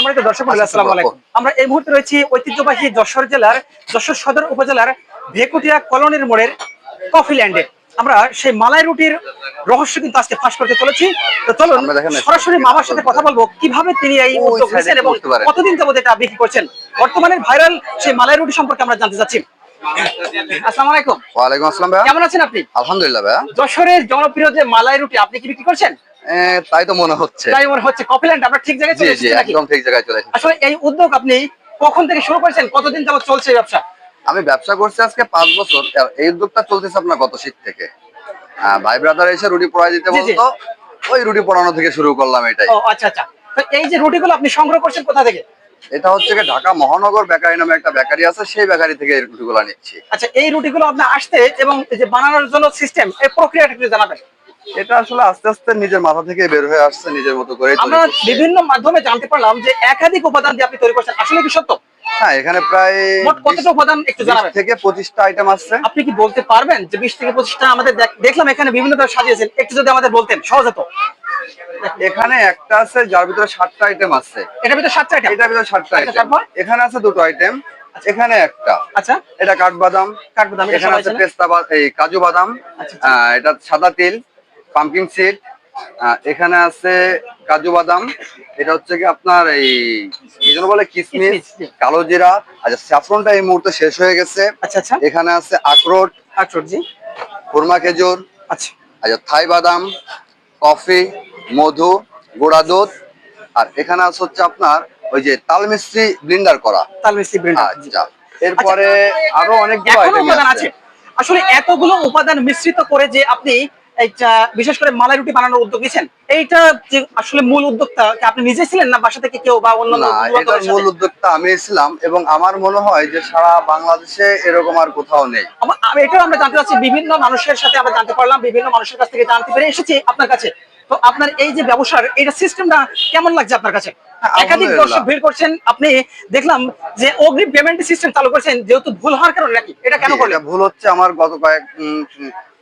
সম্মানিত দর্শক আসসালামু আলাইকুম। আমরা এই মুহূর্তে রয়েছি ঐতিহ্যবাহী যশোর জেলার যশোর সদর উপজেলার ভেকুটিয়া কলোনির মোড়ের কফি ল্যান্ডে। আমরা সেই মালাই রুটির রহস্য কিন্তু আজকে ফাঁস করতে চলেছি। তো চলুন সরাসরি মামার সাথে কথা বলব কীভাবে তিনি এই উদ্যোগ নিয়েছেন এবং কতদিন যাবত এটা বিক্রি করছেন? বর্তমানে ভাইরাল সেই মালাই রুটি সম্পর্কে আমরা জানতে চাচ্ছি। আসসালামু আলাইকুম। ওয়ালাইকুম আসসালাম ভাইয়া। কেমন আছেন আপনি? আলহামদুলিল্লাহ ভাইয়া। যশোরের জনপ্রিয় যে মালাই রুটি আপনি কি বিক্রি করছেন? তাই তো মনে হচ্ছে। তাই মনে হচ্ছে। কফি ল্যান্ড ঠিক জায়গায় চলে জি একদম ঠিক জায়গায় চলে এসেছি। আসলে এই উদ্যোগ আপনি কখন থেকে শুরু করেছেন? কতদিন যাবত চলছে ব্যবসা? আমি ব্যবসা করছি আজকে পাঁচ বছর। এই উদ্যোগটা চলতেছে আপনার গত শীত থেকে। ভাই ব্রাদার এসে রুটি পড়াই দিতে। বলতো ওই রুটি পড়ানো থেকে শুরু করলাম এটাই। ও আচ্ছা আচ্ছা। তো এই যে রুটিগুলো আপনি সংগ্রহ করছেন কোথা থেকে? এটা হচ্ছে ঢাকা মহানগর বেকারি নামে একটা বেকারি আছে সেই বেকারি থেকে এই রুটিগুলো নিচ্ছি। আচ্ছা এই রুটিগুলো আপনি আসতে এবং যে বানানোর জন্য সিস্টেম এই প্রক্রিয়াটা একটু জানাবেন। এটা আসলে আস্তে আস্তে নিজের মাথা থেকে বের হয়ে আসছে নিজের মতো করে আমরা বিভিন্ন মাধ্যমে জানতে পারলাম যে একাধিক উপাদান দিয়ে আপনি তৈরি করছেন। আসলে কি সত্য? হ্যাঁ এখানে প্রায় মোট কতটা উপাদান একটু জানাবেন? থেকে পঁচিশটা আইটেম আছে আপনি কি বলতে পারবেন যে বিশ থেকে পঁচিশটা আমাদের দেখলাম এখানে বিভিন্ন ধরনের সাজিয়েছেন? একটু যদি আমাদের বলতেন সহজ হতো। এখানে একটা আছে যার ভিতরে সাতটা আইটেম আছে। এটার ভিতরে সাতটা আইটেম এটার ভিতরে সাতটা আচ্ছা, আইটেম তারপর? এখানে আছে দুটো আইটেম এখানে একটা। আচ্ছা। এটা কাঠবাদাম। কাঠবাদাম, এখানে আছে। পেস্তা বা- এই কাজু বাদাম। আচ্ছা, এটা সাদা তিল পাম্পকিন সিড এখানে আছে কাজু বাদাম। এটা হচ্ছে কি আপনার এই কি বলে কিসমিস, কালো জিরা। আচ্ছা স্যাফরনটা এই মুহূর্তে শেষ হয়ে গেছে। আচ্ছা আচ্ছা। এখানে আছে আখরোট। আখরোট জি। খুরমা খেজুর। আচ্ছা। আচ্ছা থাই বাদাম কফি। মধু গোড়া দুধ আর এখানে আছে হচ্ছে আপনার ওই যে তাল মিস্ত্রি ব্লিন্ডার করা। তাল মিষ্টি আচ্ছা এরপরে আরও অনেকগুলো আইটেম আছে। আসলে এতগুলো উপাদান মিশ্রিত করে যে আপনি বিশেষ করে মালাই রুটি বানানোর উদ্যোগ নিয়েছেন এইটা যে আসলে মূল উদ্যোক্তা আপনি নিজে ছিলেন না বাসা থেকে কেউ বা অন্য মূল উদ্যোক্তা আমি ছিলাম এবং আমার মনে হয় যে সারা বাংলাদেশে এরকম আর কোথাও নেই। আমি এটাও আমরা জানতে চাচ্ছি বিভিন্ন মানুষের সাথে আমরা জানতে পারলাম বিভিন্ন মানুষের কাছ থেকে জানতে পেরে এসেছি আপনার কাছে। তো আপনার এই যে ব্যবসার এটা সিস্টেমটা কেমন লাগছে আপনার কাছে? হ্যাঁ, একাধিক দর্শক ভিড় করছেন আপনি দেখলাম যে অগ্রিম পেমেন্ট সিস্টেম চালু করছেন যেহেতু ভুল হওয়ার কারণে নাকি? এটা কেন করলে করলেন? ভুল হচ্ছে আমার গত কয়েক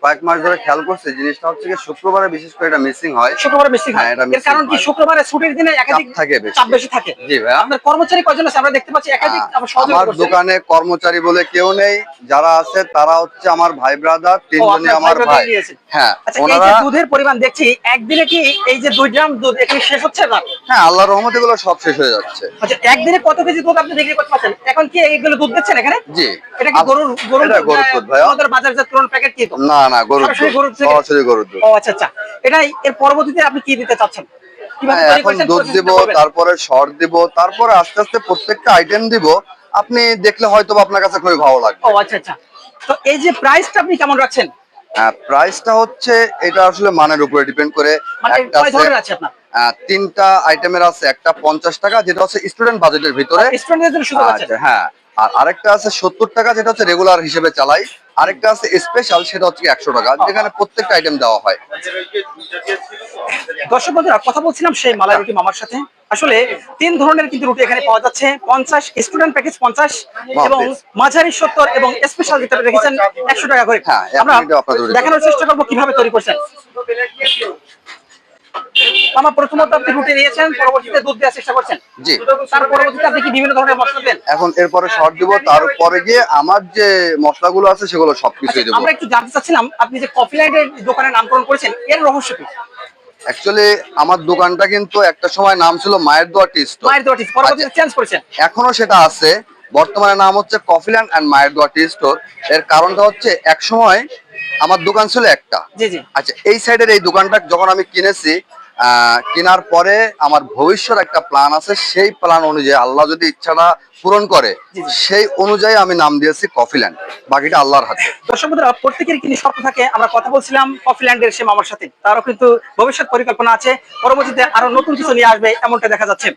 কয়েক মাস ধরে খেয়াল করছে জিনিসটা হচ্ছে শুক্রবারে বিশেষ করে এটা মিসিং হয়। শুক্রবারে মিসিং হয়। হ্যাঁ, এটা এর কারণ কি? শুক্রবারে ছুটির দিনে একাধিক থাকে চাপ বেশি থাকে। জি ভাইয়া। আপনার কর্মচারী কয়জন আছে? আমরা দেখতে পাচ্ছি একাধিক আমার সহযোগী আমার। দোকানে কর্মচারী বলে কেউ নেই। যারা আছে তারা হচ্ছে আমার ভাই ব্রাদার তিনজনই আমার ভাই। ভাই। হ্যাঁ আচ্ছা ওনারা দুধের পরিমাণ দেখছি একদিনে কি এই যে দুই গ্রাম দুধ এখানে শেষ হচ্ছে না? হ্যাঁ আল্লাহর রহমতে এগুলো সব শেষ হয়ে যাচ্ছে। আচ্ছা একদিনে কত কেজি দুধ আপনি বিক্রি করতে পারছেন? এখন কি এইগুলো দুধ দিচ্ছেন এখানে? জি। এটা কি গরুর গরুর গরুর দুধ ভাইয়া। আমাদের বাজারজাত করুন প্যাকেট কি না না গরুর সরাসরি গরুর থেকে? সরাসরি গরুর দুধ। ও আচ্ছা আচ্ছা। এটা এর পরবর্তীতে আপনি কি দিতে চাচ্ছেন? হ্যাঁ, এখন দুধ দিব তারপরে শর্ট দিব তারপরে আস্তে আস্তে প্রত্যেকটা আইটেম দিব। আপনি দেখলে হয়তো আপনার কাছে খুবই ভালো লাগবে। ও আচ্ছা আচ্ছা। তো এই যে প্রাইসটা আপনি কেমন রাখছেন? প্রাইসটা হচ্ছে এটা আসলে মানের উপরে ডিপেন্ড করে। মানে একটা আছে তিনটা আইটেমের আছে একটা পঞ্চাশ টাকা যেটা হচ্ছে স্টুডেন্ট বাজেটের ভিতরে। হ্যাঁ। আর আরেকটা আছে সত্তর টাকা যেটা হচ্ছে রেগুলার হিসেবে চালাই। আরেকটা আছে স্পেশাল সেটা হচ্ছে একশো টাকা যেখানে প্রত্যেকটা আইটেম দেওয়া হয়। দর্শক বন্ধুরা কথা বলছিলাম সেই মালাই রুটি মামার সাথে। আসলে তিন ধরনের কিন্তু রুটি এখানে পাওয়া যাচ্ছে পঞ্চাশ স্টুডেন্ট প্যাকেজ পঞ্চাশ এবং মাঝারি সত্তর এবং স্পেশাল যেটা রেখেছেন একশো টাকা করে। হ্যাঁ, আমরা দেখানোর চেষ্টা করব কীভাবে তৈরি করছেন। আমার প্রথমত আপনি রুটি পরবর্তীতে দুধ দেওয়ার চেষ্টা করছেন। জি। তার পরবর্তীতে আপনি কি বিভিন্ন ধরনের মশলা দেন? এখন এরপরে শর্ট দিব তারপরে গিয়ে আমার যে মশলাগুলো আছে সেগুলো সবকিছুই দেবো। আমরা একটু জানতে চাচ্ছিলাম আপনি যে কফি লাইনের দোকানের নামকরণ করেছেন এর রহস্য কি? অ্যাকচুয়ালি আমার দোকানটা কিন্তু একটা সময় নাম ছিল মায়ের দোয়া টি স্টোর মায়ের দোয়াটি পরবর্তীতে চেঞ্জ করেছেন। এখনও সেটা আছে বর্তমানে নাম হচ্ছে কফিল্যান্ড অ্যান্ড মায়ের দোয়া টি স্টোর এর কারণটা হচ্ছে এক সময় আমার দোকান ছিল একটা। জি জি। আচ্ছা এই সাইডের এই দোকানটা যখন আমি কিনেছি কেনার পরে আমার ভবিষ্যৎ একটা প্ল্যান আছে সেই প্ল্যান অনুযায়ী আল্লাহ যদি ইচ্ছাটা পূরণ করে। সেই অনুযায়ী আমি নাম দিয়েছি কফিল্যান্ড বাকিটা আল্লাহর হাতে। দর্শক বন্ধুরা প্রত্যেকের কিন্তু স্বপ্ন থাকে? আমরা কথা বলছিলাম কফিল্যান্ডের সে আমার সাথে। তারও কিন্তু ভবিষ্যৎ পরিকল্পনা আছে। পরবর্তীতে আরও নতুন কিছু নিয়ে আসবে এমনটা দেখা যাচ্ছে।